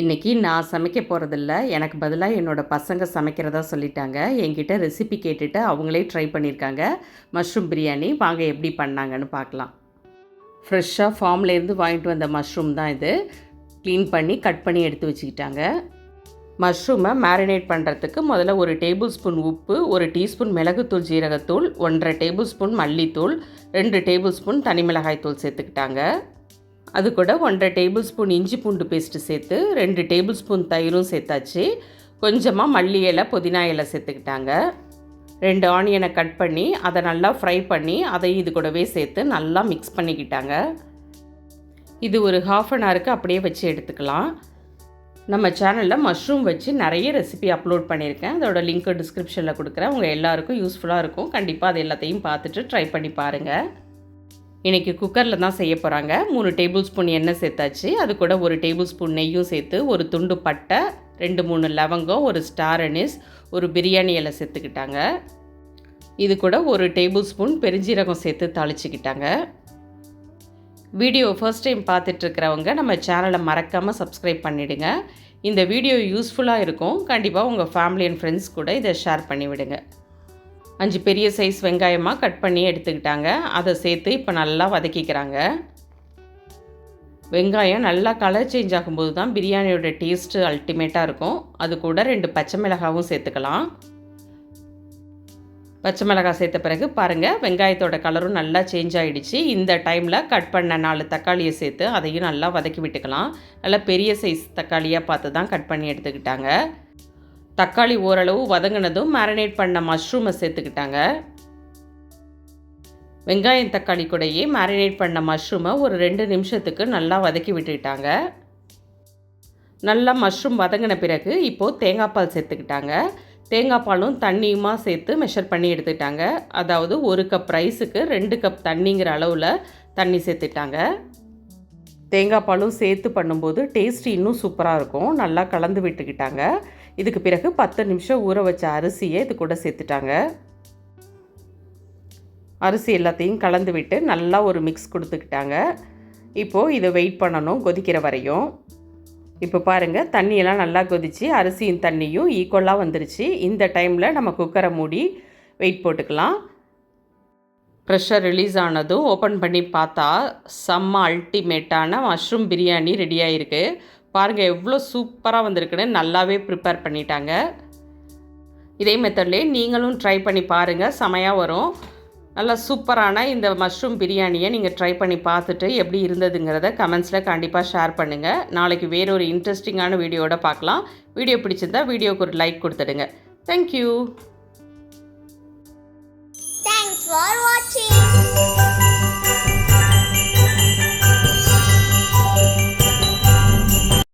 இன்றைக்கி நான் சமைக்க போகிறதில்ல எனக்கு பதிலாக என்னோடய பசங்க சமைக்கிறதா சொல்லிட்டாங்க. என்கிட்ட ரெசிபி கேட்டுட்டு அவங்களே ட்ரை பண்ணியிருக்காங்க மஷ்ரூம் பிரியாணி வாங்க எப்படி பண்ணாங்கன்னு பார்க்கலாம். ஃப்ரெஷ்ஷாக ஃபார்ம்லேருந்து வாங்கிட்டு வந்த மஷ்ரூம் தான் இது. க்ளீன் பண்ணி கட் பண்ணி எடுத்து வச்சுக்கிட்டாங்க. மஷ்ரூமை மேரினேட் பண்ணுறதுக்கு முதல்ல ஒரு டேபிள் ஸ்பூன் உப்பு ஒரு டீஸ்பூன் மிளகுத்தூள் ஜீரகத்தூள் ஒன்றரை டேபிள் ஸ்பூன் மல்லித்தூள் ரெண்டு டேபிள் ஸ்பூன் தனி மிளகாய் தூள் சேர்த்துக்கிட்டாங்க. அது கூட ஒன்றரை டேபிள் ஸ்பூன் இஞ்சி பூண்டு பேஸ்ட்டு சேர்த்து ரெண்டு டேபிள் ஸ்பூன் தயிரும் சேர்த்தாச்சு. கொஞ்சமாக மல்லி இலை புதினா இலை சேர்த்துக்கிட்டாங்க. ரெண்டு ஆனியனை கட் பண்ணி அதை நல்லா ஃப்ரை பண்ணி அதை இது கூடவே சேர்த்து நல்லா மிக்ஸ் பண்ணிக்கிட்டாங்க. இது ஒரு ஹாஃப் அன் ஹவருக்கு அப்படியே வச்சு எடுத்துக்கலாம். நம்ம சேனலில் மஷ்ரூம் வச்சு நிறைய ரெசிபி அப்லோட் பண்ணியிருக்கேன். அதோட லிங்க்கு டிஸ்கிரிப்ஷனில் கொடுக்குறேன். உங்கள் எல்லாருக்கும் யூஸ்ஃபுல்லாக இருக்கும். கண்டிப்பாக அது எல்லாத்தையும் பார்த்துட்டு ட்ரை பண்ணி பாருங்கள் இன்றைக்கி குக்கரில் தான் செய்ய போகிறாங்க மூணு டேபிள் ஸ்பூன் எண்ணெய் சேர்த்தாச்சு. அது கூட ஒரு டேபிள் ஸ்பூன் நெய்யும் சேர்த்து ஒரு துண்டு பட்டை ரெண்டு மூணு லவங்கம் ஒரு ஸ்டார் அனிஸ் ஒரு பிரியாணி இலை சேர்த்துக்கிட்டாங்க. இது கூட ஒரு டேபிள் ஸ்பூன் பெருஞ்சீரகம் சேர்த்து தாளிச்சிக்கிட்டாங்க. வீடியோ ஃபர்ஸ்ட் டைம் பார்த்துட்ருக்கிறவங்க நம்ம சேனலை மறக்காமல் சப்ஸ்கிரைப் பண்ணிவிடுங்க இந்த வீடியோ யூஸ்ஃபுல்லாக இருக்கும். கண்டிப்பாக உங்கள் ஃபேமிலி அண்ட் ஃப்ரெண்ட்ஸ் கூட இதை ஷேர் பண்ணிவிடுங்க. அஞ்சு பெரிய சைஸ் வெங்காயமாக கட் பண்ணி எடுத்துக்கிட்டாங்க. அதை சேர்த்து இப்போ நல்லா வதக்கிக்கிறாங்க. வெங்காயம் நல்லா கலர் சேஞ்ச் ஆகும்போது தான் பிரியாணியோட டேஸ்ட்டு அல்டிமேட்டாக இருக்கும். அது கூட ரெண்டு பச்சை மிளகாவும் சேர்த்துக்கலாம். பச்சை மிளகாய் சேர்த்த பிறகு பாருங்கள் வெங்காயத்தோட கலரும் நல்லா சேஞ்ச் ஆகிடுச்சு இந்த டைமில் கட் பண்ண நாலு தக்காளியை சேர்த்து அதையும் நல்லா வதக்கி விட்டுக்கலாம். நல்லா பெரிய சைஸ் தக்காளியாக பார்த்து தான் கட் பண்ணி எடுத்துக்கிட்டாங்க. தக்காளி ஓரளவு வதங்கினதும் மேரினேட் பண்ண மஷ்ரூமை சேர்த்துக்கிட்டாங்க. வெங்காயம் தக்காளி கூடயே மேரினேட் பண்ண மஷ்ரூமை ஒரு ரெண்டு நிமிஷத்துக்கு நல்லா வதக்கி விட்டுக்கிட்டாங்க. நல்லா மஷ்ரூம் வதங்கின பிறகு இப்போது தேங்காய் பால் சேர்த்துக்கிட்டாங்க. தேங்காய் பாலும் தண்ணியுமா சேர்த்து மெஷர் பண்ணி எடுத்துக்கிட்டாங்க. அதாவது ஒரு கப் ரைஸுக்கு ரெண்டு கப் தண்ணிங்கிற அளவில் தண்ணி சேர்த்துட்டாங்க தேங்காய் பாலும் சேர்த்து பண்ணும்போது டேஸ்ட் இன்னும் சூப்பராக இருக்கும். நல்லா கலந்து விட்டுக்கிட்டாங்க. இதுக்கு பிறகு பத்து நிமிஷம் ஊற வச்ச அரிசியை இது கூட சேர்த்துட்டாங்க. அரிசி எல்லாத்தையும் கலந்து விட்டு நல்லா ஒரு மிக்ஸ் கொடுத்துக்கிட்டாங்க. இப்போது இதை வெயிட் பண்ணணும் கொதிக்கிற வரையும். இப்போ பாருங்கள் தண்ணியெல்லாம் நல்லா கொதித்து அரிசியும் தண்ணியும் ஈக்குவலாக வந்துருச்சு. இந்த டைமில் நம்ம குக்கரை மூடி வெயிட் போட்டுக்கலாம். ப்ரெஷர் ரிலீஸ் ஆனதும் ஓப்பன் பண்ணி பார்த்தா செம்ம அல்டிமேட்டான மஷ்ரூம் பிரியாணி ரெடி ஆகிருக்கு பாருங்கள் எவ்வளோ சூப்பராக வந்திருக்குன்னு நல்லாவே ப்ரிப்பேர் பண்ணிட்டாங்க. இதே மெத்தட்லேயே நீங்களும் ட்ரை பண்ணி பாருங்கள் செமையாக வரும். நல்லா சூப்பரான இந்த மஷ்ரூம் பிரியாணியை நீங்கள் ட்ரை பண்ணி பார்த்துட்டு எப்படி இருந்ததுங்கிறத கமெண்ட்ஸில் கண்டிப்பாக ஷேர் பண்ணுங்கள் நாளைக்கு வேறொரு இன்ட்ரெஸ்டிங்கான வீடியோட பார்க்கலாம். வீடியோ பிடிச்சிருந்தா வீடியோக்கு ஒரு லைக் கொடுத்துடுங்க. தேங்க்யூ தேங்க்ஸ் ஃபார் வாட்சிங்